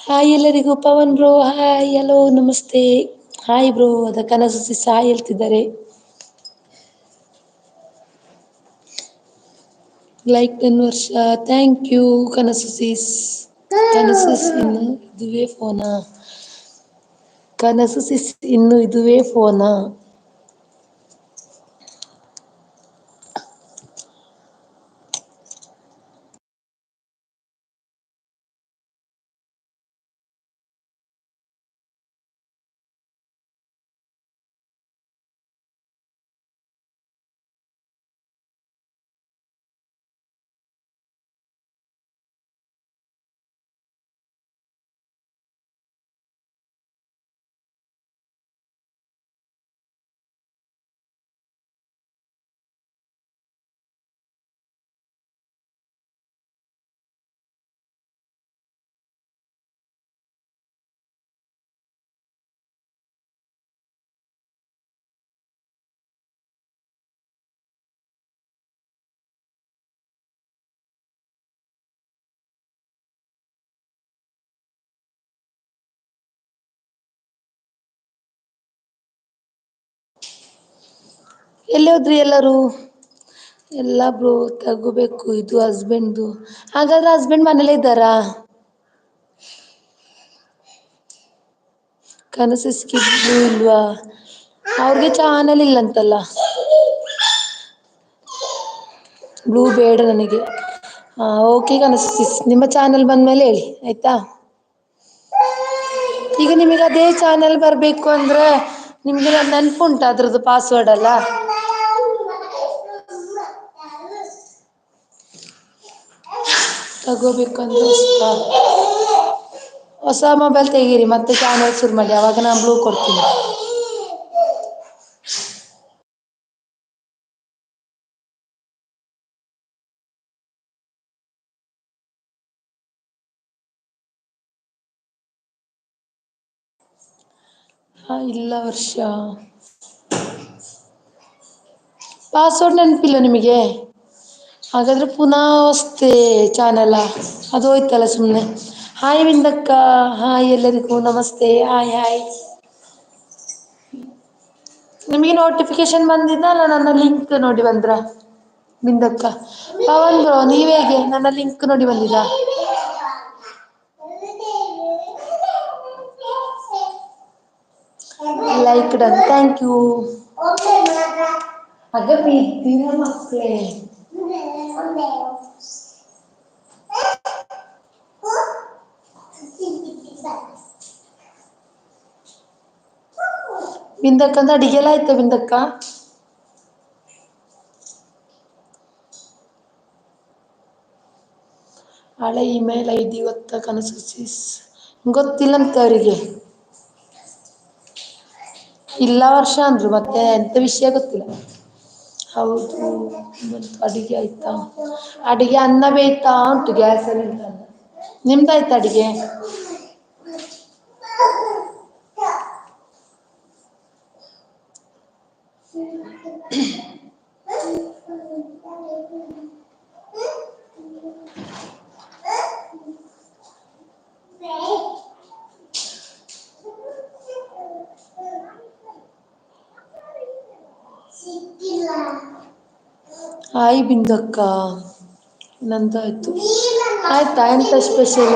Hi ಎಲ್ಲರಿಗೂ, Pavan bro, hi, hello, ನಮಸ್ತೆ. Hi bro, ಅದ ಕನಸು ಹಾಯ್ ಹೇಳ್ತಿದ್ದಾರೆ. ಲೈಕ್ ಟೆನ್ ವರ್ಷ thank you Kanasu sis. Kanasu ಇನ್ನು ಇದುವೇ ಫೋನಾ? ಕನಸು ಸಿಸ್ ಇನ್ನು ಇದುವೇ ಫೋನಾ? ಎಲ್ಲಿ ಹೋದ್ರಿ ಎಲ್ಲರೂ? ಎಲ್ಲ ಬ್ರೋ, ತಗೋಬೇಕು, ಇದು ಹಸ್ಬೆಂಡ್ದು ಹಾಗಾದ್ರೆ ಹಸ್ಬೆಂಡ್ ಮನೇಲೇ ಇದ್ದಾರಾ? ಕನಸಸ್ಕಿಬ್ರು ಇಲ್ವಾ? ಅವ್ರಿಗೆ ಚಾನಲ್ ಇಲ್ಲಂತಲ್ಲ? ಬ್ಲೂ ಬೇಡ ನನಗೆ. ಓಕೆ ಸಿಸ್ ನಿಮ್ಮ ಚಾನಲ್ ಬಂದ್ಮೇಲೆ ಹೇಳಿ, ಆಯ್ತಾ? ಈಗ ನಿಮಗೆ ಅದೇ ಚಾನೆಲ್ ಬರಬೇಕು ಅಂದ್ರೆ ನಿಮಗೆ ನೆನಪು ಉಂಟ ಅದ್ರದ್ದು ಪಾಸ್ವರ್ಡ್ ಎಲ್ಲ ತಗೋಬೇಕಂದ್ರೆ ಹೊಸ ಮೊಬೈಲ್ ತೆಗೀರಿ, ಮತ್ತೆ ಚಾನಲ್ ಶುರು ಮಾಡಿ, ಅವಾಗ ನಾನು ಬ್ಲೂ ಕೊಡ್ತೀನಿ. ಇಲ್ಲ ವರ್ಷ. ಪಾಸ್ವರ್ಡ್ ನೆನಪಿಲ್ಲ ನಿಮಗೆ? ಹಾಗಾದ್ರೆ ಪುನಃ ಹೊಸ್ತೆ ಚಾನಲ. ಅದು ಹೋಯ್ತಲ್ಲ ಸುಮ್ಮನೆ ಹಾಯ್ ವಿಂದಕ್ಕ ಹಾಯ್ ಎಲ್ಲರಿಗೂ. ನಮಸ್ತೆ. ಹಾಯ್ ಹಾಯ್ ನಿಮಗೆ ನೋಟಿಫಿಕೇಶನ್ ಬಂದಿದ್ದ ಅಲ್ಲ ನನ್ನ ಲಿಂಕ್ ನೋಡಿ ಬಂದ್ರ? ಬಿಂದಕ್ಕ. ಪವನ್ ಬ್ರೋ ನೀವ್ ಹೇಗೆ? ನನ್ನ ಲಿಂಕ್ ನೋಡಿ ಬಂದಿದ್ದ? ಲೈಕ್ ಡನ್ ಥ್ಯಾಂಕ್ ಯು ಅದ ಪ್ರೀತಿನ ಮಕ್ಳೇ ಅಂದ್ರೆ ಅಡಿಗೆ ಎಲ್ಲ ಆಯ್ತ ಬಿಂದಕ್ಕ? ಹಳೆ ಇಮೇಲ್ ಐ ಡಿ ಗೊತ್ತ ಕನಸು ಗೊತ್ತಿಲ್ಲಂತೆ ಅವರಿಗೆ. ಇಲ್ಲ ವರ್ಷ ಅಂದ್ರು, ಮತ್ತೆ ಎಂತ ವಿಷಯ ಗೊತ್ತಿಲ್ಲ. ಹೌದು ಅಡುಗೆ ಆಯ್ತಾ? ಅಡುಗೆ ಅನ್ನ ಬೇಯ್ತಾ ಉಂಟು ಗ್ಯಾಸಲ್ಲಿ ನಿಮ್ದಾಯ್ತ ಅಡಿಗೆ? ಹಾಯ್ ಬಿಂದಕ್ಕ ನಂದು ಆಯ್ತು ಆಯ್ತಾ ಎಂತ ಸ್ಪೆಷಲ್